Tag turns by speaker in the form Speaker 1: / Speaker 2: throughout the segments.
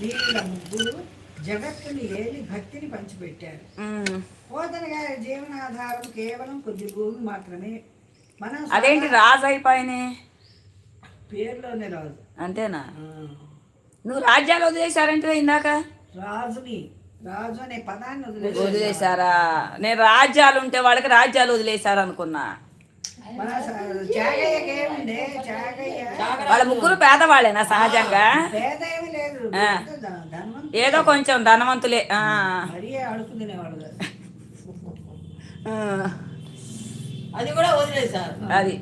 Speaker 1: వీళ్ళ ముగ్గురు జగత్తుని ఏలి భక్తిని పంచిపెట్టారు. పోతన గారి జీవనాధారం కేవలం కొద్ది భూమి మాత్రమే. మనం
Speaker 2: అదేంటి రాజు అయిపోయినాయి
Speaker 1: పేరులోనే రాజు.
Speaker 2: అంతేనా? నువ్వు రాజ్యాలు వదిలేశారంటే ఇందాక?
Speaker 1: రాజుని రాజు అనే పదాన్ని వదిలేసి
Speaker 2: వదిలేశారా? నేను రాజ్యాలు ఉంటే వాళ్ళకి రాజ్యాలు వదిలేశారు అనుకున్నా వాళ్ళ ముగ్గురు పేదవాళ్ళేనా సహజంగా. ఏదో కొంచెం ధనవంతులే.
Speaker 3: అది కూడా వదిలేశారు
Speaker 2: అది.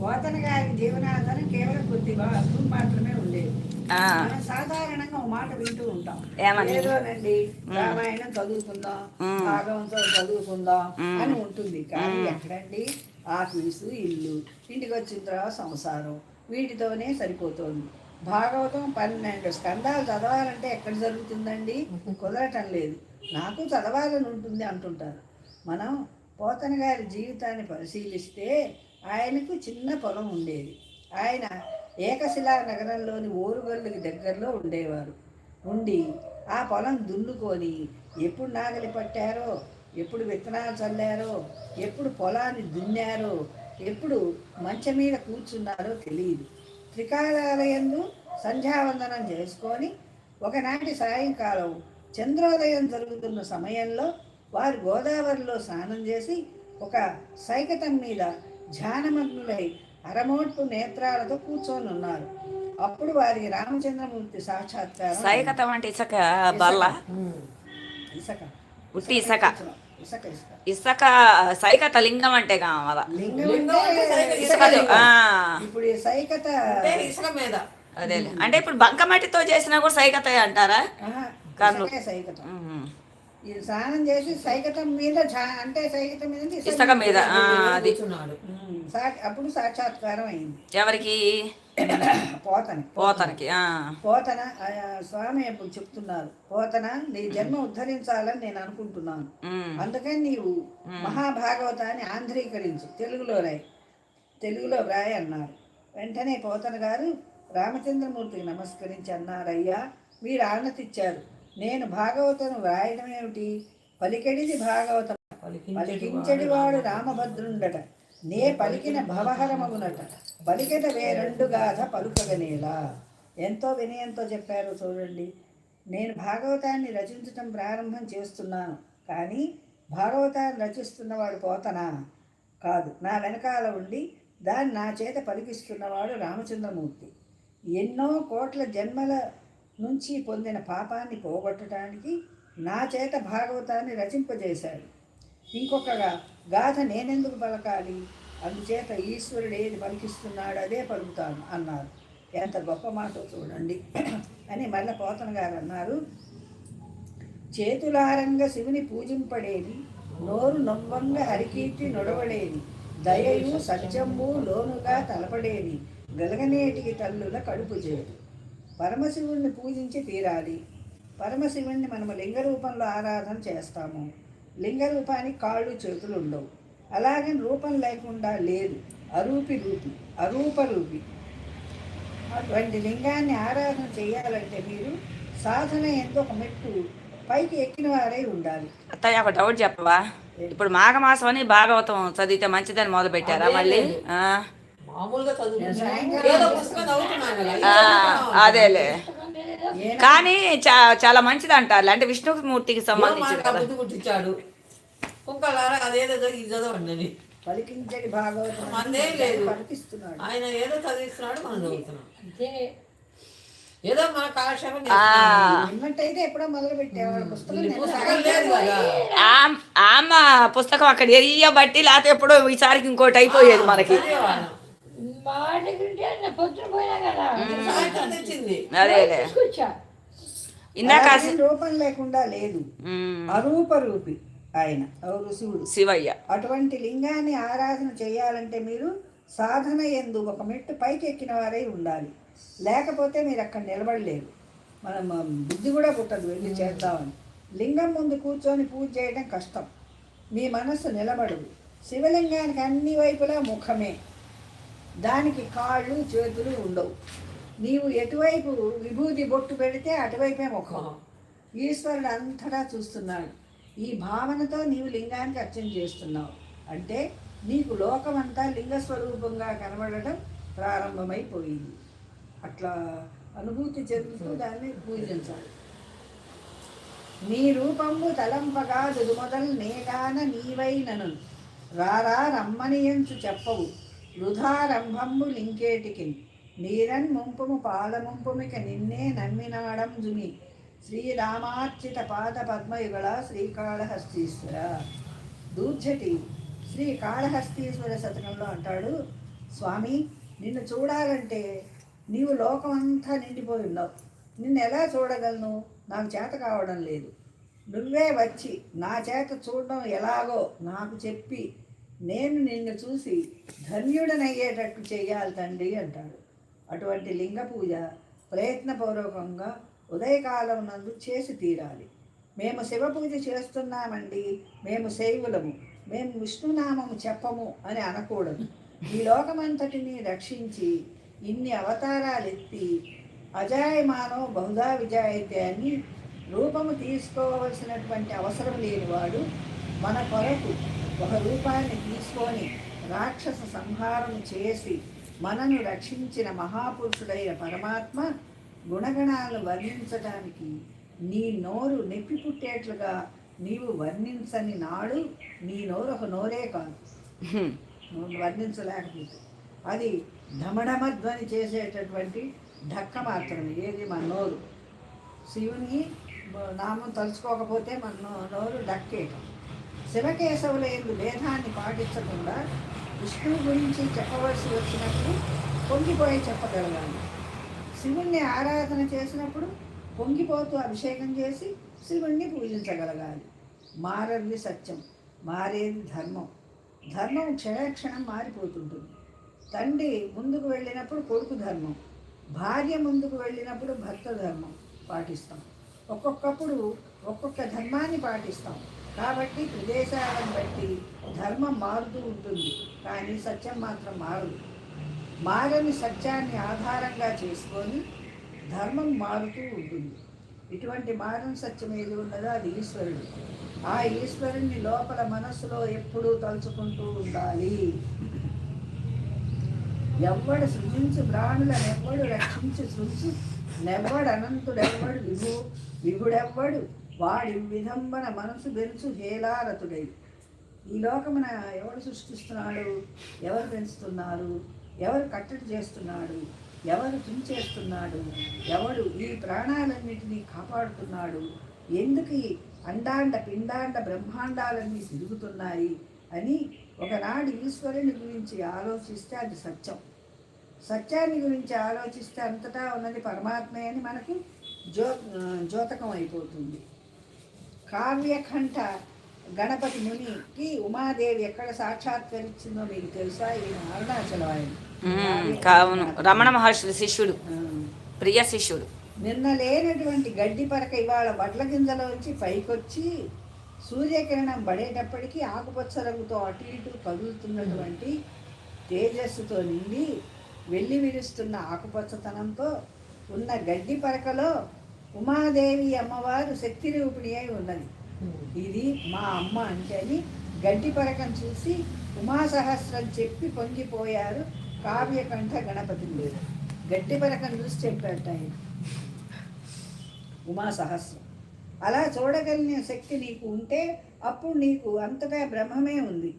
Speaker 1: పోతన గారి జీవనాధారం కేవలం కొద్ది భా- భూమి మాత్రమే ఉండేది. సాధారణంగా ఒక మాట వింటూ ఉంటాం.
Speaker 2: ఏమని?
Speaker 1: ఏదోనండి రామాయణం చదువుకుందాం. భాగవంతం చదువుకుందాం. అని ఉంటుంది. కానీ ఎక్కడండి? ఆఫీసు ఇల్లు. ఇంటికి వచ్చిన తర్వాత సంసారం. వీటితోనే సరిపోతుంది. భాగవతం పన్నెండు స్కందాలు చదవాలంటే ఎక్కడ జరుగుతుందండి? కుదరటం లేదు. నాకు చదవాలని ఉంటుంది అంటుంటారు. మనం పోతన గారి జీవితాన్ని పరిశీలిస్తే ఆయనకు చిన్న పొలం ఉండేది. ఆయన ఏకశిలా నగరంలోని ఓరుగల్లుకి దగ్గరలో ఉండేవారు. ఉండి ఆ పొలం దున్నుకొని ఎప్పుడు నాగలి పట్టారో ఎప్పుడు విత్తనాలు చల్లారో ఎప్పుడు పొలాన్ని దున్నారో ఎప్పుడు మంచం మీద కూర్చున్నారో తెలియదు త్రికాలాలయందు సంధ్యావందనం చేసుకొని ఒకనాటి సాయంకాలం చంద్రోదయం జరుగుతున్న సమయంలో వారు గోదావరిలో స్నానం చేసి ఒక సైకతం మీద ధ్యానమగ్నులై అరమోట్పు నేత్రాలతో కూర్చొని ఉన్నారు. అప్పుడు వారికి రామచంద్రమూర్తి సాక్షాత్కారం
Speaker 2: సైకతం అంటే ఇసక బల్ల?
Speaker 1: ఇసక.
Speaker 2: ఉట్టి ఇసక
Speaker 1: ఇసక. ఇసక
Speaker 2: సైకత లింగం అంటే కావాల.
Speaker 1: ఇప్పుడు ఈ సైకత
Speaker 3: ఇసుక మీద.
Speaker 2: అదే. అంటే ఇప్పుడు బంకమట్టితో చేసినా కూడా సైకత అంటారా?
Speaker 1: సైకతం. ఈ స్నానం చేసి సైకతం మీద అంటే సైకతం మీద
Speaker 2: ఇసుక మీద. అది.
Speaker 1: అప్పుడు సాక్షాత్కారం అయింది.
Speaker 2: ఎవరికి?
Speaker 1: పోతని.
Speaker 2: పోతనకి ఆ.
Speaker 1: పోతన స్వామి అప్పుడు చెప్తున్నారు పోతన నీ జన్మ ఉద్ధరించాలని నేను అనుకుంటున్నాను. అందుకని నీవు మహాభాగవతాన్ని ఆంధ్రీకరించు తెలుగులో రాయి తెలుగులో రాయి అన్నారు. వెంటనే పోతన గారు రామచంద్రమూర్తికి నమస్కరించి అన్నారయ్యా మీరు ఆనతిచ్చారు నేను భాగవతం రాయడం ఏమిటి? పలికెడిది భాగవతం. పలికించడివాడు రామభద్రుండట. నే పలికిన భవహరమగునట. పలికెట వేరెండు గాథ పలుకగనేలా ఎంతో వినయంతో చెప్పారు చూడండి నేను భాగవతాన్ని రచించటం ప్రారంభం చేస్తున్నాను కానీ భాగవతాన్ని రచిస్తున్నవాడు పోతనా? కాదు నా వెనకాల ఉండి దాన్ని నా చేత పలికిస్తున్నవాడు రామచంద్రమూర్తి. ఎన్నో కోట్ల జన్మల నుంచి పొందిన పాపాన్ని పోగొట్టడానికి నా చేత భాగవతాన్ని రచింపజేశాడు. ఇంకొకగా గాథ నేనెందుకు పలకాలి? అందుచేత ఈశ్వరుడు ఏది పలికిస్తున్నాడు అదే పలుకుతాను అన్నారు. ఎంత గొప్ప మాట చూడండి అని మళ్ళీ పోతన గారు అన్నారు. చేతులారంగా శివుని పూజింపడేది నోరు నొవ్వంగ హరికీర్తి నొడవడేది దయయు సత్యము లోనుగా తలపడేది గలగనేటికి తల్లుల కడుపు చేదు. పరమశివుణ్ణి పూజించి తీరాలి. పరమశివుణ్ణి మనము లింగ రూపంలో ఆరాధన చేస్తాము. లింగ రూపానికి కాళ్ళు చేతులు ఉండవు. అలాగే రూపం లేకుండా లేదు. అరూపి రూపి అరూప రూపి. అటువంటి లింగాన్ని ఆరాధన చేయాలంటే మీరు సాధన ఎంతో ఒక మెట్టు పైకి ఎక్కిన వారై ఉండాలి.
Speaker 2: అత్తయ్య ఒక డౌట్ చెప్పవా? ఇప్పుడు మాఘమాసం అని భాగవతం చదివితే మంచిదని మొదలు పెట్టారా మళ్ళీ? ఆ.
Speaker 3: మామూలుగా.
Speaker 2: ఆ, అదేలే. కానీ చా- చాలా మంచిది అంటారు అంటే విష్ణుమూర్తికి
Speaker 3: అదేదో చదవండి
Speaker 1: భాగవతం.
Speaker 3: లేదు.
Speaker 1: పలికిస్తున్నాడు.
Speaker 3: ఆయన ఏదో చదివిస్తున్నాడు మనం చదువుతున్నాం. ఏదో మన కాలక్షేపం
Speaker 1: ఎప్పుడో మొదలు పెట్టేవాడు. పుస్తకం
Speaker 3: పుస్తకం
Speaker 2: అక్కడ ఎయ్యబట్టి లేకపోతే ఎప్పుడో ఈసారికి ఇంకోటి అయిపోయేది మనకి. ఇందాక
Speaker 1: రూపం లేకుండా లేదు. అరూప రూపి ఆయన ఎవరు శివుడు.
Speaker 2: శివయ్య.
Speaker 1: అటువంటి లింగాన్ని ఆరాధన చేయాలంటే మీరు సాధన ఎందు ఒక మెట్టు పైకి ఎక్కిన వారై ఉండాలి. లేకపోతే మీరు అక్కడ నిలబడలేరు. మనం బుద్ధి కూడా పుట్టదు వెళ్ళి చేద్దామని. లింగం ముందు కూర్చొని పూజ చేయడం కష్టం. మీ మనస్సు నిలబడదు. శివలింగానికి అన్ని వైపులా ముఖమే. దానికి కాళ్ళు చేతులు ఉండవు. నీవు ఎటువైపు విభూతి బొట్టు పెడితే అటువైపే ముఖం. ఈశ్వరుడు అంతటా చూస్తున్నాడు. ఈ భావనతో నీవు లింగానికి అర్చన చేస్తున్నావు. అంటే నీకు లోకమంతా లింగస్వరూపంగా కనబడటం ప్రారంభమైపోయింది. అట్లా అనుభూతి చెందుతూ దాన్ని పూజించాలి. నీ రూపము తలంపగా దుదుమొదలు నేగాన నీవైనను రారా రమ్మనియంచు చెప్పవు. వృధారంభంబు లింకేటికి నీరన్ ముంపుము పాలముంపుమిక నిన్నే నమ్మినాడం జుమి. శ్రీరామార్చిత పాద పద్మయుగళ శ్రీకాళహస్తీశ్వర. దూర్జటి శ్రీ కాళహస్తీశ్వర శతకంలో అంటాడు స్వామి నిన్ను చూడాలంటే నీవు లోకమంతా నిండిపోయి ఉన్నావు. నిన్ను ఎలా చూడగలను? నాకు చేత కావడం లేదు. నువ్వే వచ్చి నా చేత చూడడం ఎలాగో నాకు చెప్పి నేను నిన్ను చూసి ధన్యుడనయ్యేటట్టు చేయాలి తండ్రి అంటాడు. అటువంటి లింగ పూజ ప్రయత్నపూర్వకంగా ఉదయకాలం నందు చేసి తీరాలి. మేము శివ పూజ చేస్తున్నామండి మేము శైవులము మేము విష్ణునామము చెప్పము అని అనకూడదు. ఈ లోకమంతటిని రక్షించి ఇన్ని అవతారాలు ఎత్తి అజాయమానో బహుధా విజాయితే అని రూపము తీసుకోవలసినటువంటి అవసరం లేనివాడు మన కొరకు ఒక రూపాన్ని తీసుకొని రాక్షస సంహారం చేసి మనను రక్షించిన మహాపురుషుడైన పరమాత్మ గుణగణాలు వర్ణించడానికి నీ నోరు నెప్పి పుట్టేట్లుగా నీవు వర్ణించని నాడు నీ నోరు ఒక నోరే కాదు. వర్ణించలేకపోతే. అది ఢమఢమధ్వని చేసేటటువంటి ఢక్క మాత్రమే ఏది మన నోరు. శివుని నామం తలుచుకోకపోతే మన నోరు డక్కేయటం శివకేశవుల ఎందు భేదాన్ని పాటించకుండా విష్ణువు గురించి చెప్పవలసి వచ్చినప్పుడు పొంగిపోయి చెప్పగలగాలి. శివుణ్ణి ఆరాధన చేసినప్పుడు పొంగిపోతూ అభిషేకం చేసి శివుణ్ణి పూజించగలగాలి. మారది సత్యం మారేది ధర్మం. ధర్మం క్షణక్షణం మారిపోతుంటుంది. తండ్రి ముందుకు వెళ్ళినప్పుడు కొడుకు ధర్మం భార్య ముందుకు వెళ్ళినప్పుడు భర్త ధర్మం పాటిస్తాం. ఒక్కొక్కప్పుడు ఒక్కొక్క ధర్మాన్ని పాటిస్తాం. కాబట్టి ప్రదేశాలను బట్టి ధర్మం మారుతూ ఉంటుంది. కానీ సత్యం మాత్రం మారదు. మారని సత్యాన్ని ఆధారంగా చేసుకొని ధర్మం మారుతూ ఉంటుంది. ఇటువంటి మారని సత్యం ఏది ఉన్నదో అది ఈశ్వరుడు. ఆ ఈశ్వరుణ్ణి లోపల మనస్సులో ఎప్పుడూ తలుచుకుంటూ ఉండాలి. ఎవ్వడు సృజించు ప్రాణులను ఎవ్వడు రక్షించి సృజు నెవ్వడు అనంతుడెవ్వడు విభు విభుడెవ్వడు? వాడి విధంబన మనసు బెరుచు హేలారతుడై ఈ లోకమున ఎవరు సృష్టిస్తున్నాడు? ఎవరు పెంచుతున్నారు? ఎవరు కట్టడి చేస్తున్నాడు? ఎవరు తుంచేస్తున్నాడు? ఎవడు ఈ ప్రాణాలన్నిటినీ కాపాడుతున్నాడు? ఎందుకు ఈ అండాండ పిండాండ బ్రహ్మాండాలన్నీ తిరుగుతున్నాయి అని ఒకనాడు ఈశ్వరుని గురించి ఆలోచిస్తే అది సత్యం. సత్యాన్ని గురించి ఆలోచిస్తే అంతటా ఉన్నది పరమాత్మే అని మనకి జ్యో జ్యోతకం అయిపోతుంది. కావ్యకంఠ గణపతి మునికి ఉమాదేవి ఎక్కడ సాక్షాత్కరించిందో మీకు తెలుసా? ఈయన అరుణాచలం ఆయన.
Speaker 2: కావును. రమణ మహర్షి శిష్యుడు ప్రియ శిష్యుడు.
Speaker 1: నిన్న లేనటువంటి గడ్డి పరక ఇవాళ వడ్ల గింజలోంచి పైకొచ్చి సూర్యకిరణం పడేటప్పటికీ ఆకుపచ్చ రంగుతో అటు ఇటు కదులుతున్నటువంటి తేజస్సుతో నిండి వెళ్ళి విరుస్తున్న ఆకుపచ్చతనంతో ఉన్న గడ్డి పరకలో ఉమాదేవి అమ్మవారు శక్తి రూపిణి అయి ఉన్నది. ఇది మా అమ్మ అంటే అని గడ్డి పరకం చూసి ఉమా సహస్రం చెప్పి పొంగిపోయారు కావ్యకంఠ గణపతి మీద. గడ్డి పరకం చూసి చెప్పాట ఆయన. ఉమా సహస్రం. అలా చూడగలిగిన శక్తి నీకు ఉంటే అప్పుడు నీకు అంతటా బ్రహ్మమే ఉంది.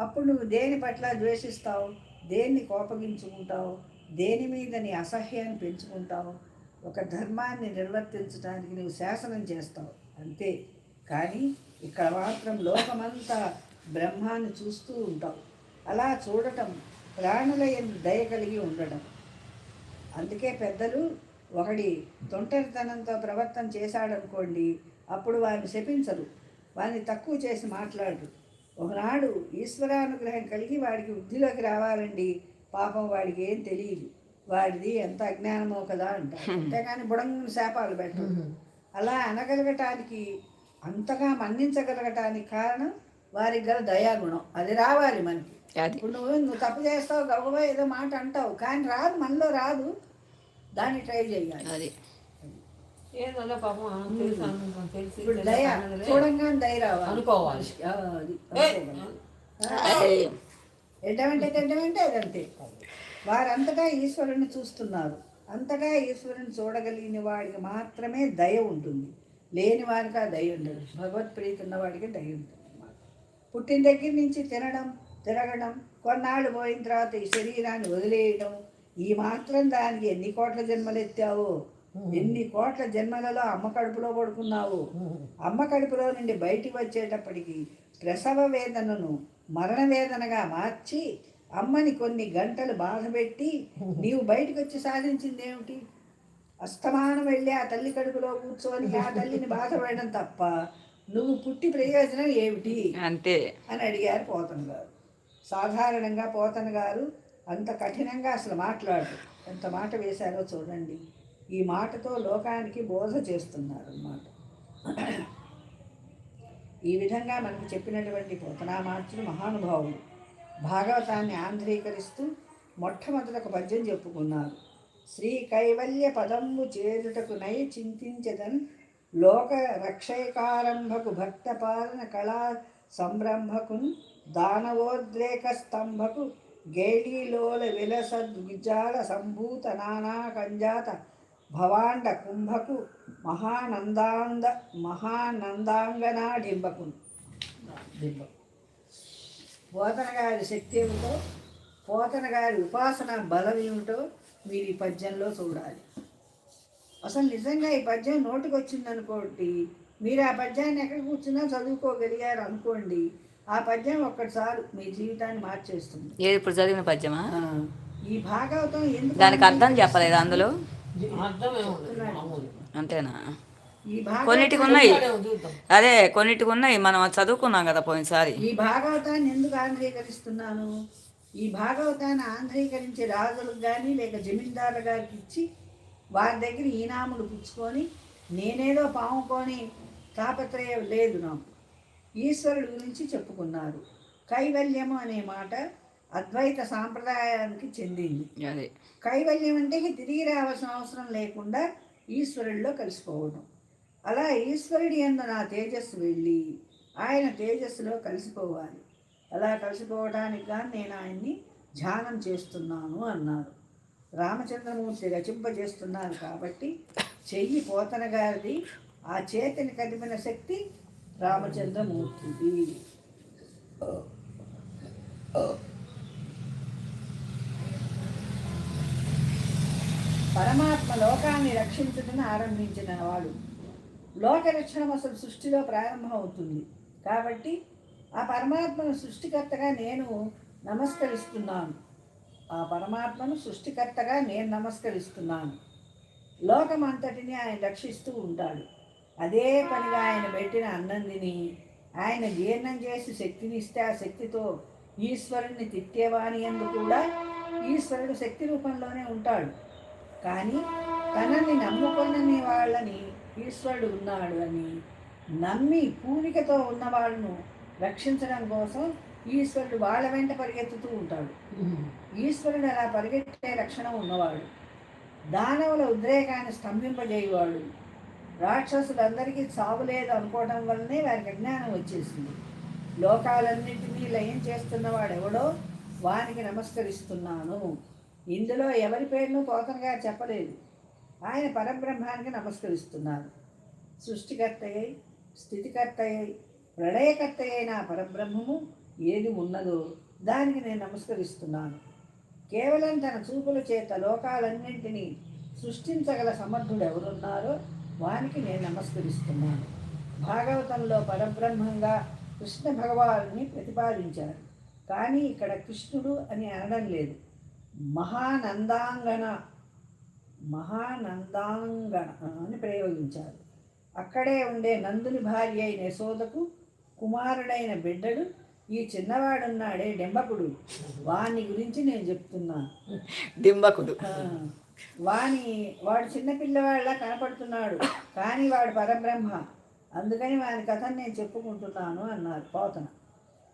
Speaker 1: అప్పుడు నువ్వు దేని పట్ల ద్వేషిస్తావు? దేన్ని కోపగించుకుంటావు? దేని మీద నీ అసహ్యాన్ని పెంచుకుంటావు? ఒక ధర్మాన్ని నిర్వర్తించడానికి నువ్వు శాసనం చేస్తావు అంతే. కానీ ఇక్కడ మాత్రం లోకమంతా బ్రహ్మాన్ని చూస్తూ ఉంటావు. అలా చూడటం ప్రాణుల దయ కలిగి ఉండటం. అందుకే పెద్దలు ఒకడి తొంటరితనంతో ప్రవర్తన చేశాడనుకోండి అప్పుడు వారిని శపించరు వారిని తక్కువ చేసి మాట్లాడరు. ఒకనాడు ఈశ్వరానుగ్రహం కలిగి వాడికి వృద్ధిలోకి రావాలండి పాపం వాడికి ఏం తెలియదు. వాడిది ఎంత అజ్ఞానమో కదా అంటారు. అంతేగాని బుడంగుని శాపాలు పెట్టరు. అలా అనగలగటానికి అంతగా మన్నించగలగటానికి కారణం వారికి గల దయాగుణం. అది రావాలి మనకి.
Speaker 2: అది.
Speaker 1: ఇప్పుడు నువ్వు నువ్వు తప్పు చేస్తావు గబగబా ఏదో మాట అంటావు కానీ రాదు మనలో రాదు. దాన్ని ట్రై చేయాలి.
Speaker 2: అది.
Speaker 3: ఏదో పాపం తెలుసు
Speaker 1: దయ
Speaker 3: అన్నదిలే.
Speaker 1: చూడంగానే దయ రావాలి.
Speaker 3: అనుకోవాలి.
Speaker 1: ఆ, అది అదంతే. వారంతటా ఈశ్వరుని చూస్తున్నారు. అంతటా ఈశ్వరుని చూడగలిగిన వాడికి మాత్రమే దయ ఉంటుంది. లేని వారికి ఆ దయ ఉండదు. భగవత్ప్రీతి ఉన్న వాడికి దయ ఉంటుంది. పుట్టిన దగ్గర నుంచి తినడం తిరగడం కొన్నాళ్ళు పోయిన తర్వాత ఈ శరీరాన్ని వదిలేయడం ఈ మాత్రం దానికి ఎన్ని కోట్ల జన్మలు ఎత్తావు ఎన్ని కోట్ల జన్మలలో అమ్మ కడుపులో పడుకున్నావు అమ్మ కడుపులో నుండి బయటికి వచ్చేటప్పటికి ప్రసవ వేదనను మరణ వేదనగా మార్చి అమ్మని కొన్ని గంటలు బాధపెట్టి నీవు బయటకు వచ్చి సాధించింది ఏమిటి అస్తమానం వెళ్ళి ఆ తల్లి కడుపులో కూర్చొని ఆ తల్లిని బాధపడడం తప్ప నువ్వు పుట్టి ప్రయోజనం ఏమిటి?
Speaker 2: అంతే.
Speaker 1: అని అడిగారు పోతన గారు. సాధారణంగా పోతన గారు అంత కఠినంగా అసలు మాట్లాడు ఎంత మాట వేశారో చూడండి. ఈ మాటతో లోకానికి బోధ చేస్తున్నారు అన్నమాట ఈ విధంగా మనకు చెప్పినటువంటి పోతనామార్చులు మహానుభావులు. భాగవతాన్ని ఆంధ్రీకరిస్తూ మొట్టమొదట ఒక పద్యం చెప్పుకున్నారు. శ్రీ కైవల్య పదంబు చేరుటకు నై చింతించదన్ లోక రక్షైకారంభకు భక్త పాలన కళా సంరంభకున్ దానవోద్రేక స్తంభకు గేలీలోల విలసద్విజాల సంభూత నానా కంజాత భవాండ కుంభకు మహానందాంద మహానందాంగనాడింబకు డింబకు పోతన గారి శక్తి ఏమిటో పోతన గారి ఉపాసన బలం ఏమిటో మీరు ఈ పద్యంలో చూడాలి. అసలు నిజంగా ఈ పద్యం నోటికి వచ్చింది అనుకోండి మీరు ఆ పద్యాన్ని ఎక్కడ కూర్చున్నా చదువుకోగలిగారు అనుకోండి ఆ పద్యం ఒక్కటిసారి మీ జీవితాన్ని మార్చేస్తుంది.
Speaker 2: ఏది ఇప్పుడు చదివిన పద్యమా?
Speaker 1: ఈ భాగవతం ఎందుకు
Speaker 2: దానికి అర్థం చెప్పలేదు అందులో? అంతేనా? కొన్నిటికి ఉన్నాయి అదే కొన్నిటికి ఉన్నాయి మనం చదువుకున్నాం కదా పోయినసారి.
Speaker 1: ఈ భాగవతాన్ని ఎందుకు ఆంధ్రీకరిస్తున్నాను? ఈ భాగవతాన్ని ఆంధ్రీకరించి రాజులకు కానీ లేక జమీందారుల గారికి ఇచ్చి వారి దగ్గర ఈనాములు పుచ్చుకొని నేనేదో పాముకొని తాపత్రయం లేదు నాకు. ఈశ్వరుడు గురించి చెప్పుకున్నారు. కైవల్యము అనే మాట అద్వైత సాంప్రదాయానికి చెందింది.
Speaker 2: అదే.
Speaker 1: కైవల్యం అంటే తిరిగి రావాల్సిన అవసరం లేకుండా ఈశ్వరుడిలో కలిసిపోవడం. అలా ఈశ్వరుడి ఎందు నా తేజస్సు వెళ్ళి ఆయన తేజస్సులో కలిసిపోవాలి. అలా కలిసిపోవడానికి కానీ నేను ఆయన్ని ధ్యానం చేస్తున్నాను అన్నారు రామచంద్రమూర్తి రచింపజేస్తున్నారు కాబట్టి చెయ్యి పోతన గారిది ఆ చేతిని కదిపిన శక్తి రామచంద్రమూర్తిది. పరమాత్మ లోకాన్ని రక్షించడం ఆరంభించిన వాడు. లోక రక్షణం అసలు సృష్టిలో ప్రారంభమవుతుంది. కాబట్టి ఆ పరమాత్మను సృష్టికర్తగా నేను నమస్కరిస్తున్నాను. ఆ పరమాత్మను సృష్టికర్తగా నేను నమస్కరిస్తున్నాను. లోకమంతటిని ఆయన రక్షిస్తూ ఉంటాడు. అదే పనిగా ఆయన పెట్టిన అన్నందిని ఆయన జీర్ణం చేసి శక్తిని ఇస్తే ఆ శక్తితో ఈశ్వరుణ్ణి తిట్టేవాని ఎందు కూడా ఈశ్వరుడు శక్తి రూపంలోనే ఉంటాడు. కానీ తనని నమ్ముకొనని వాళ్ళని ఈశ్వరుడు ఉన్నాడు అని నమ్మి పూనికతో ఉన్న వాళ్ళను రక్షించడం కోసం ఈశ్వరుడు వాళ్ళ వెంట పరిగెత్తుతూ ఉంటాడు. ఈశ్వరుడు అలా పరిగెత్తే లక్షణం ఉన్నవాడు. దానవుల ఉద్రేకాన్ని స్తంభింపజేయవాడు. రాక్షసులందరికీ చావు లేదు అనుకోవడం వల్లనే వారికి అజ్ఞానం వచ్చేసింది. లోకాలన్నింటినీ లయం చేస్తున్నవాడు ఎవడో వానికి నమస్కరిస్తున్నాను. ఇందులో ఎవరి పేరును పోతన చెప్పలేదు. ఆయన పరబ్రహ్మానికి నమస్కరిస్తున్నారు. సృష్టికర్తయ్యై స్థితికర్తయ్యై ప్రళయకర్త అయిన పరబ్రహ్మము ఏది ఉన్నదో దానికి నేను నమస్కరిస్తున్నాను. కేవలం తన చూపుల చేత లోకాలన్నింటినీ సృష్టించగల సమర్థుడు ఎవరున్నారో వానికి నేను నమస్కరిస్తున్నాను. భాగవతంలో పరబ్రహ్మంగా కృష్ణ భగవాన్ని ప్రతిపాదించారు. కానీ ఇక్కడ కృష్ణుడు అని అనడం లేదు. మహానందాంగన మహానందాంగన అని ప్రయోగించారు. అక్కడే ఉండే నందుని భార్య అయిన యశోదకు కుమారుడైన బిడ్డడు ఈ చిన్నవాడున్నాడే డెంబకుడు. వాని గురించి నేను చెప్తున్నాను.
Speaker 2: డింబకుడు.
Speaker 1: వాని వాడు చిన్నపిల్లవాళ్ళ కనపడుతున్నాడు కానీ వాడు పరబ్రహ్మ. అందుకని వాని కథను నేను చెప్పుకుంటున్నాను అన్నారు పోతన.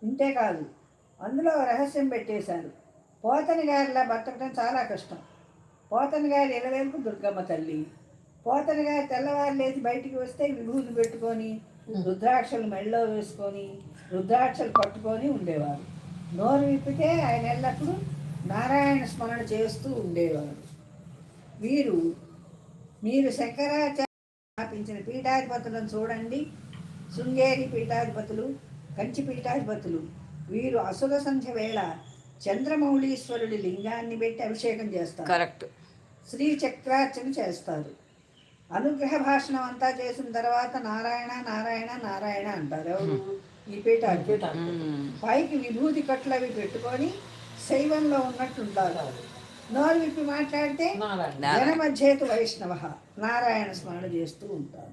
Speaker 1: ఇంతేకాదు అందులో రహస్యం పెట్టేశారు. పోతని గారిలా బతకడం చాలా కష్టం. పోతన గారి ఇలవేలకు దుర్గమ్మ తల్లి. పోతన గారి తెల్లవారు లేచి బయటికి వస్తే విభూతి పెట్టుకొని రుద్రాక్షలు మెళ్ళలో వేసుకొని రుద్రాక్షలు పట్టుకొని ఉండేవారు. నోరు విప్పితే ఆయన ఎల్లప్పుడూ నారాయణ స్మరణ చేస్తూ ఉండేవారు. వీరు మీరు శంకరాచార్య స్థాపించిన పీఠాధిపతులను చూడండి. శృంగేరి పీఠాధిపతులు కంచి పీఠాధిపతులు. వీరు అసుర సంధ్య వేళ చంద్రమౌళీశ్వరుడి లింగాన్ని పెట్టి అభిషేకం చేస్తారు.
Speaker 2: కరెక్ట్.
Speaker 1: శ్రీ చక్రార్చన చేస్తారు. అనుగ్రహ భాషణం అంతా చేసిన తర్వాత నారాయణ నారాయణ నారాయణ అంటారు. ఈ పీఠాధిపతి పైకి విభూతి కట్లు అవి పెట్టుకొని శైవంలో ఉన్నట్టుంటారు నోరు విప్పి మాట్లాడితే జనమధ్యేతు వైష్ణవ. నారాయణ స్మరణ చేస్తూ ఉంటారు.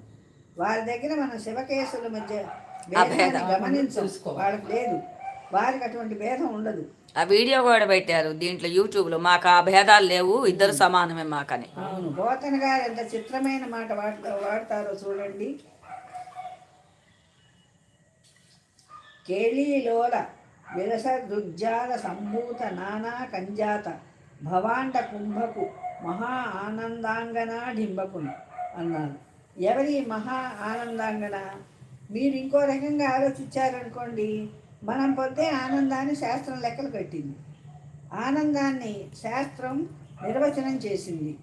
Speaker 1: వారి దగ్గర మన శివకేశుల మధ్య భేదాన్ని గమనించు.
Speaker 3: తెలుసుకోవాలి.
Speaker 1: వాళ్ళకి లేదు. వారికి అటువంటి భేదం ఉండదు.
Speaker 2: ఆ వీడియో కూడా పెట్టారు దీంట్లో యూట్యూబ్లో. మాకు ఆ భేదాలు లేవు ఇద్దరు సమానమే మాకని.
Speaker 1: అవును పోతన గారు ఎంత చిత్రమైన మాట వాడుతా వాడతారో చూడండి. కేళీలోల విరస దుర్జాల సంభూత నానా కంజాత భవాండ కుంభకు మహా ఆనందాంగన డింబకుని అన్నారు ఎవరి మహా ఆనందాంగన? మీరు ఇంకో రకంగా ఆలోచించారనుకోండి. మనం పొందే ఆనందాన్ని శాస్త్రం లెక్కలు కట్టింది ఆనందాన్ని శాస్త్రం నిర్వచనం చేసింది.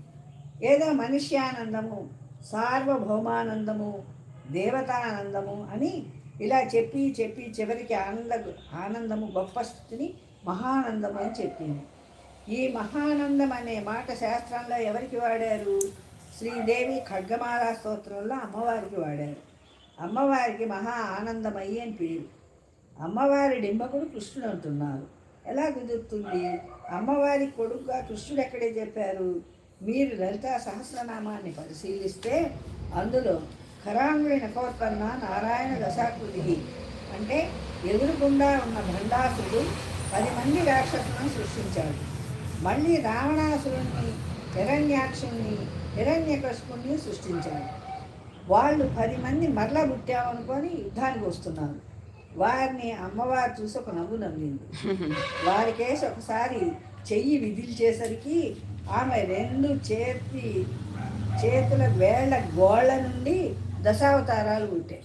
Speaker 1: ఏదో మనిషి ఆనందము సార్వభౌమానందము దేవతానందము అని ఇలా చెప్పి చెప్పి చివరికి ఆనంద ఆనందము గొప్ప స్థితిని మహానందము అని చెప్పింది. ఈ మహానందం అనే మాట శాస్త్రంలో ఎవరికి వాడారు? శ్రీదేవి ఖడ్గమాలా స్తోత్రంలో అమ్మవారికి వాడారు. అమ్మవారికి మహా ఆనందమయ్యి అని పేరు. అమ్మవారి డింబకుడు కృష్ణుడు అంటున్నారు. ఎలా కుదురుతుంది? అమ్మవారి కొడుకుగా కృష్ణుడు ఎక్కడే చెప్పారు? మీరు లలితా సహస్రనామాన్ని పరిశీలిస్తే అందులో ఖరాంగుడి నకోత్పన్న నారాయణ దశాకృతి అంటే ఎదురుకుండా ఉన్న భండాసుడు పది మంది రాక్షసులను సృష్టించాడు. మళ్ళీ రావణాసురుణ్ణి హిరణ్యాక్షుణ్ణి హిరణ్యకృష్ణుణ్ణి సృష్టించాడు. వాళ్ళు పది మంది మరలా పుట్టామనుకొని యుద్ధానికి వస్తున్నారు. వారిని అమ్మవారు చూసి ఒక నవ్వు నవ్వింది. వారికేసి ఒకసారి చెయ్యి విదిల్చేసరికి ఆమె రెండు చేతి చేతుల వేళ్ళ గోళ్ళ నుండి దశావతారాలు పుట్టాయి.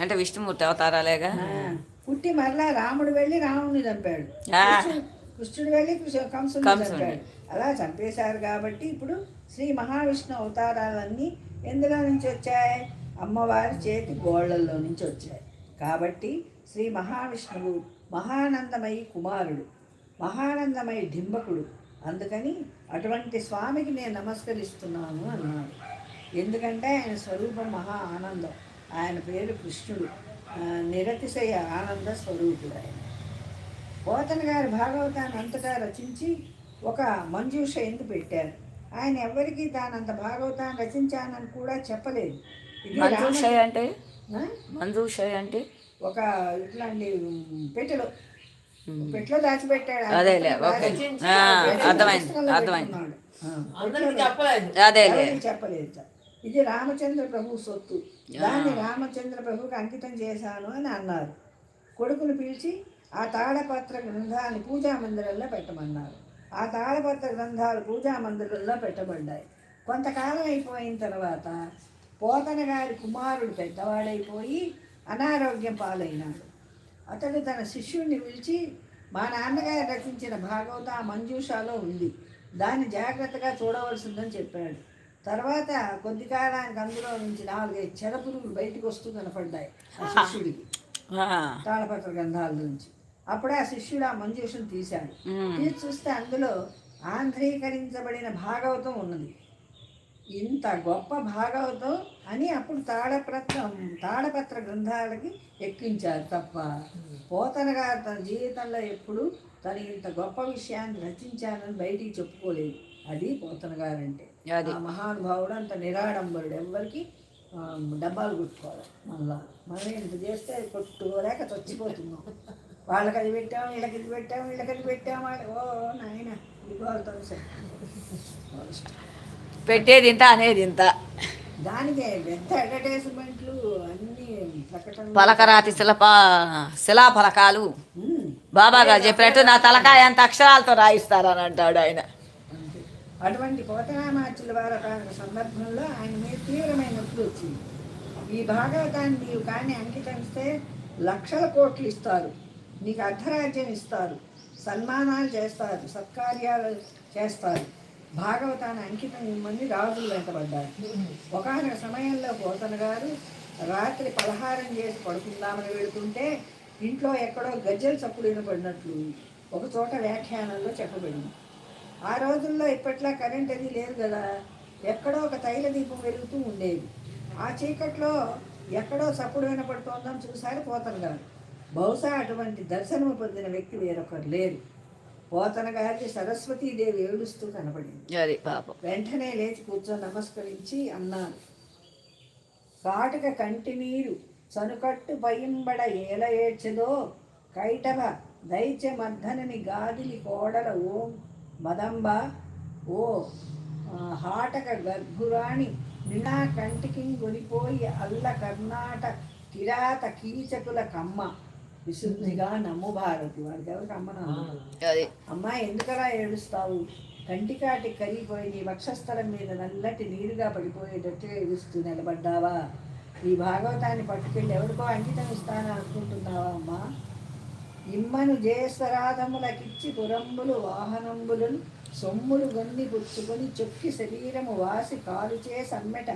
Speaker 2: అంటే విష్ణుమూర్తి అవతారాలేగా?
Speaker 1: పుట్టి మరలా రాముడు వెళ్ళి రాముడిని చంపాడు. కృష్ణుడు- వెళ్ళి కంసుని. చంపాడు. అలా చంపేశారు కాబట్టి ఇప్పుడు శ్రీ మహావిష్ణు అవతారాలన్నీ ఎందులో నుంచి వచ్చాయి? అమ్మవారి చేతి గోళ్ళల్లో నుంచి వచ్చాయి. కాబట్టి శ్రీ మహావిష్ణువు మహానందమయి కుమారుడు మహానందమయి డింబకుడు అందుకని అటువంటి స్వామికి నేను నమస్కరిస్తున్నాను అన్నాడు. ఎందుకంటే ఆయన స్వరూపం మహా ఆనందం. ఆయన పేరు కృష్ణుడు. నిరతిశయ ఆనంద స్వరూపుడు ఆయన. పోతన గారి భాగవతాన్ని అంతటా రచించి ఒక మంజూష ఎందు పెట్టారు? ఆయన ఎవ్వరికీ తానంత భాగవతాన్ని రచించానని కూడా చెప్పలేదు. ఇది
Speaker 2: అంటే? మంజూషయ అంటే?
Speaker 1: ఒక ఇట్లాంటి పెట్టెలో. పెట్టెలో దాచిపెట్టాడు.
Speaker 2: అదేలే, అర్థమైంది, అర్థమైంది. అదేలే.
Speaker 1: చెప్పలేదు. ఇది రామచంద్ర ప్రభు సొత్తు. దాన్ని రామచంద్ర ప్రభుకి అంకితం చేశాను అని అన్నారు. కొడుకును పిలిచి ఆ తాళపత్ర గ్రంథాన్ని పూజా మందిరంలో పెట్టమన్నారు. ఆ తాళపత్ర గ్రంథాలు పూజా మందిరంలో పెట్టబడ్డాయి. కొంతకాలం అయిపోయిన తర్వాత పోతన గారి కుమారుడు పెద్దవాడైపోయి అనారోగ్యం పాలైనాడు. అతడు తన శిష్యుడిని పిలిచి మా నాన్నగారు రచించిన భాగవత ఆ మంజూషాలో ఉంది. దాన్ని జాగ్రత్తగా చూడవలసిందని చెప్పాడు. తర్వాత కొద్ది కాలానికి అందులో నుంచి నాలుగైదు చెరపురుగులు బయటకు వస్తూ కనపడ్డాయి ఆ శిష్యుడికి. తాళపత్ర గ్రంథాల నుంచి. అప్పుడే ఆ శిష్యుడు ఆ మంజూషను తీశాడు. తీసి చూస్తే అందులో ఆంధ్రీకరించబడిన భాగవతం ఉన్నది. ఇంత గొప్ప భాగవతం అని అప్పుడు తాళపత్రం తాళపత్ర గ్రంథాలకి ఎక్కించారు తప్ప పోతన గారు తన జీవితంలో ఎప్పుడు తను ఇంత గొప్ప విషయాన్ని రచించానని బయటికి చెప్పుకోలేదు. అది పోతన గారు అంటే. ఆ మహానుభావుడు అంత నిరాడంబరుడు. ఎవరికి డబ్బాలు కొట్టుకోవాలి. మళ్ళా మళ్ళీ ఇంత చేస్తే కొట్టుకోలేక చచ్చిపోతున్నాం. వాళ్ళకి అది పెట్టాం వీళ్ళకి ఇది పెట్టాం వీళ్ళకి అది పెట్టాం. ఓ నాయన ఇవ్వాలి సార్
Speaker 2: పెట్టేది ఇంత అనేది ఇంత పలకరాతి శిలప శిలా ఫలకాలు
Speaker 1: ఉమ్,
Speaker 2: బాబా గారు చెప్పినట్టు నా తలకాయ అంత అక్షరాలతో రాయిస్తారని అంటాడు ఆయన.
Speaker 1: అటువంటి పోతనామాచుల వారి సందర్భంలో ఆయన మీద తీవ్రమైన నొప్పి వచ్చింది. ఈ భాగవతాన్ని నీవు కానీ అంకితమిస్తే లక్షల కోట్లు ఇస్తారు. నీకు అర్ధరాజ్యం ఇస్తారు. సన్మానాలు చేస్తారు. సత్కార్యాలు చేస్తారు. భాగవతాన్ని అంకితం ఇమ్మని రాజులు వెంటబడ్డారు. ఒకనొక సమయంలో పోతన గారు రాత్రి పలహారం చేసి పడుకుందామని వెళుతుంటే ఇంట్లో ఎక్కడో గజ్జల చప్పుడు వినబడినట్లు ఒక చోట వ్యాఖ్యానంలో చెప్పబడింది. ఆ రోజుల్లో ఇప్పట్లా కరెంట్ అది లేదు కదా ఎక్కడో ఒక తైల దీపం వెలుగుతూ ఉండేది. ఆ చీకట్లో ఎక్కడో చప్పుడు వినపడుతోందని చూశారు పోతన గారు. బహుశా అటువంటి దర్శనము పొందిన వ్యక్తి వేరొకరు లేరు. పోతన గారికి సరస్వతీదేవి ఏడుస్తూ కనపడింది
Speaker 2: అది పాపం.
Speaker 1: వెంటనే లేచి కూర్చొని నమస్కరించి అన్నాను. కాటుక కంటి నీరు చనుకట్టు పయింబడ ఏల ఏడ్చెదో కైటవ దైత్య మర్ధనని గాదిలి కోడల ఓం మదంబ ఓ హాటక గర్భురాణి నినా కంటికి గొనిపోయి అల్ల కర్ణాట కిరాత కీచకుల కమ్మ. విశుద్ధిగా నమ్ము భారతి. వాడికి ఎవరికి అమ్మనా
Speaker 2: అది.
Speaker 1: అమ్మా ఎందుకలా ఏడుస్తావు? కంటికాటి కరిగిపోయి నీ వక్షస్థలం మీద నల్లటి నీరుగా పడిపోయేటట్టుగా ఏడుస్తూ నిలబడ్డావా? ఈ భాగవతాన్ని పట్టుకెళ్ళి ఎవరికో అంకితం ఇస్తానని అనుకుంటున్నావా అమ్మా? ఇమ్మను జయస్వరాధములకిచ్చి పురంబులు వాహనంబులను సొమ్ములు గొన్ని పుచ్చుకొని చొక్కి శరీరము వాసి కాలుచే సమ్మెట.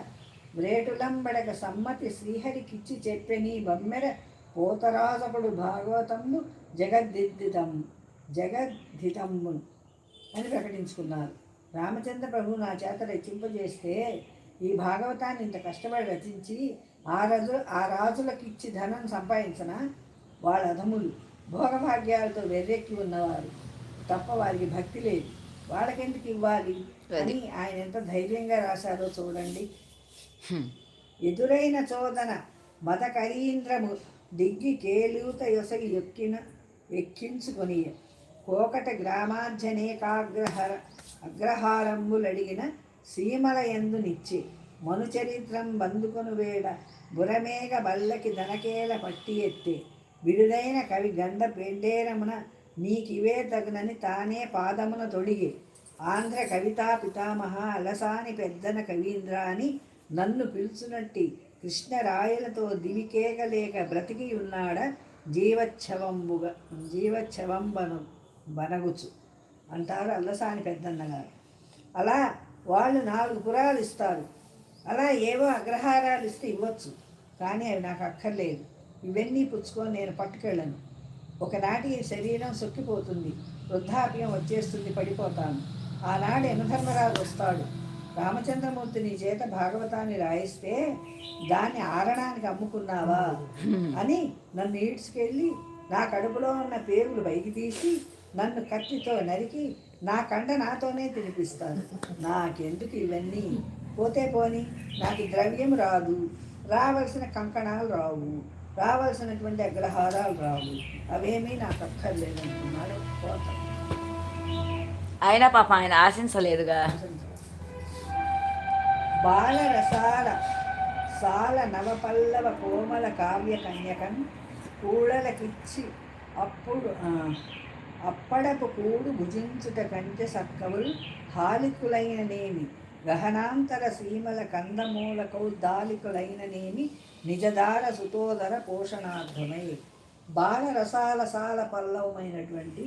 Speaker 1: వ్రేటులంబడక సమ్మతి శ్రీహరికిచ్చి చెప్పెని బమ్మెర పోతరాజపుడు భాగవతము జగద్దిద్దితం జగద్ధితమ్మును అని ప్రకటించుకున్నారు. రామచంద్ర ప్రభు నా చేత రచింపజేస్తే ఈ భాగవతాన్ని ఇంత కష్టపడి రచించి ఆ రాజు ఆ రాజులకు ఇచ్చి ధనం సంపాదించిన వాళ్ళ అధములు భోగభాగ్యాలతో వెర్రెక్కి ఉన్నవారు. తప్ప వారికి భక్తి లేదు. వాళ్ళకెందుకు ఇవ్వాలి? అని ఆయన ఎంత ధైర్యంగా రాశారో చూడండి. ఎదురైన చోదన మత కరీంద్రము దిగ్గి కేలూత ఎసగి ఎక్కిన ఎక్కించుకొని కోకట గ్రామార్జనేకాగ్రహర అగ్రహారంబులడిగిన సీమల ఎందు నిచ్చి మనుచరిత్రం బందుకొను వేడ బురమేఘ బల్లకి దనకేల పట్టి ఎత్తే విడుదైన కవి గండ పెండేరమున నీకివే తగునని తానే పాదమున తొడిగి ఆంధ్ర కవితా పితామహ అలసాని పెద్దన కవీంద్ర అని నన్ను పిలుచునట్టి కృష్ణరాయలతో దివికేగలేక బ్రతికి ఉన్నాడ జీవచ్ఛవంబుగా జీవచ్ఛవంబను బనగుచు అంటారు అల్లసాని పెద్దన్నగారు. అలా వాళ్ళు నాలుగు పురాలు ఇస్తారు. అలా ఏవో అగ్రహారాలు ఇస్తే ఇవ్వచ్చు. కానీ అవి నాకు అక్కర్లేదు. ఇవన్నీ పుచ్చుకొని నేను పట్టుకెళ్ళను. ఒకనాటి శరీరం సొక్కిపోతుంది. వృద్ధాప్యం వచ్చేస్తుంది పడిపోతాను. ఆనాడు యమధర్మరాజు వస్తాడు. రామచంద్రమూర్తి నీ చేత భాగవతాన్ని రాయిస్తే దాన్ని ఆరణానికి అమ్ముకున్నావా? అని నన్ను ఈడ్చుకెళ్ళి నా కడుపులో ఉన్న పేగులు బయటికి తీసి నన్ను కత్తితో నరికి నా కండ నాతోనే తినిపిస్తాను. నాకెందుకు ఇవన్నీ? పోతే పోని నాకు ద్రవ్యం రాదు. రావలసిన కంకణాలు రావు. రావాల్సినటువంటి అగ్రహారాలు రావు. అవేమీ నాకు అక్కర్లేదనుకున్నాడు పోత.
Speaker 2: అయినా పాప ఆయన ఆశించలేదుగా.
Speaker 1: బాలరసాల సాల నవపల్లవ కోమల కావ్య కన్యకన్ కూడలకిచ్చి అప్పుడు అప్పడపు కూడు భుజించుట కంచె సక్కవులు హాలికులైననేమి గహనాంతర సీమల కందమూల కౌద్దాలికులైననేమి నిజదార సుతోదర పోషణార్థమై బాలరసాల సాల పల్లవమైనటువంటి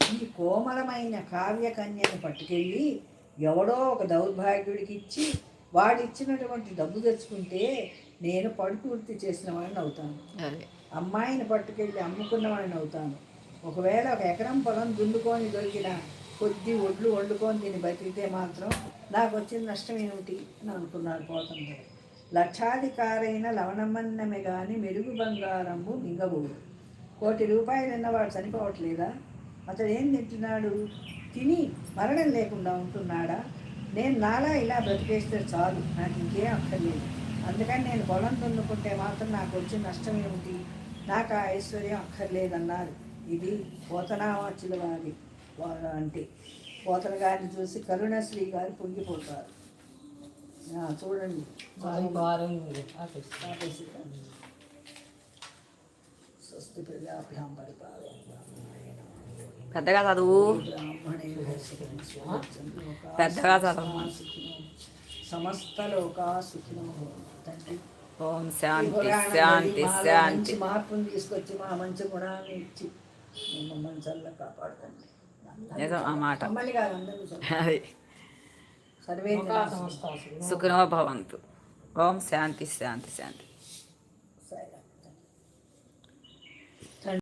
Speaker 1: ఈ కోమలమైన కావ్యకన్యను పట్టుకెళ్ళి ఎవడో ఒక దౌర్భాగ్యుడికిచ్చి ఇచ్చి వాడిచ్చినటువంటి డబ్బు తెచ్చుకుంటే నేను పడుపూర్తి చేసిన వాడిని అవుతాను. అమ్మాయిని పట్టుకెళ్ళి అమ్ముకున్న వాడిని అవుతాను. ఒకవేళ ఒక ఎకరం పొలం దున్నుకొని దొరికిన కొద్ది ఒడ్లు వండుకొని దీన్ని బతికితే మాత్రం నాకు వచ్చిన నష్టం ఏమిటి అని అనుకున్నాడు పోతుంది లక్షాధికారైన లవణమన్నమే గాని మెరుగు బంగారము మింగబోడు కోటి రూపాయలు ఉన్నవాడు చనిపోవట్లేదా? అతడు ఏం తింటున్నాడు? తిని మరణం లేకుండా ఉంటున్నాడా? నేను నాలా ఇలా బ్రతికేస్తే చాలు. నాకు ఇంకేం అక్కర్లేదు. అందుకని నేను పొలం దున్నుకుంటే మాత్రం నాకు వచ్చిన నష్టం ఏమిటి? నాకు ఆ ఐశ్వర్యం అక్కర్లేదన్నారు. ఇది పోతనామాచుల వారి అంటే. పోతన గారిని చూసి కరుణశ్రీ గారు పొంగిపోతారు. చూడండి. స్వస్తి ప్రజాభ్యాం పరిపాలన
Speaker 2: పెద్దగా చదువు. పెద్దగా చదువు.
Speaker 1: సమస్త లోకా సుఖినో భవంతు. తండ్రి
Speaker 2: ఓం శాంతి శాంతి శాంతి.
Speaker 1: మార్పును తీసుకొచ్చి మా మంచి గుణాన్ని ఇచ్చి మమ్మల్ని చల్ల కాపాడుతండి
Speaker 2: నిజం ఆ మాట. అది. సుఖినో భవంతు. ఓం శాంతి శాంతి శాంతి.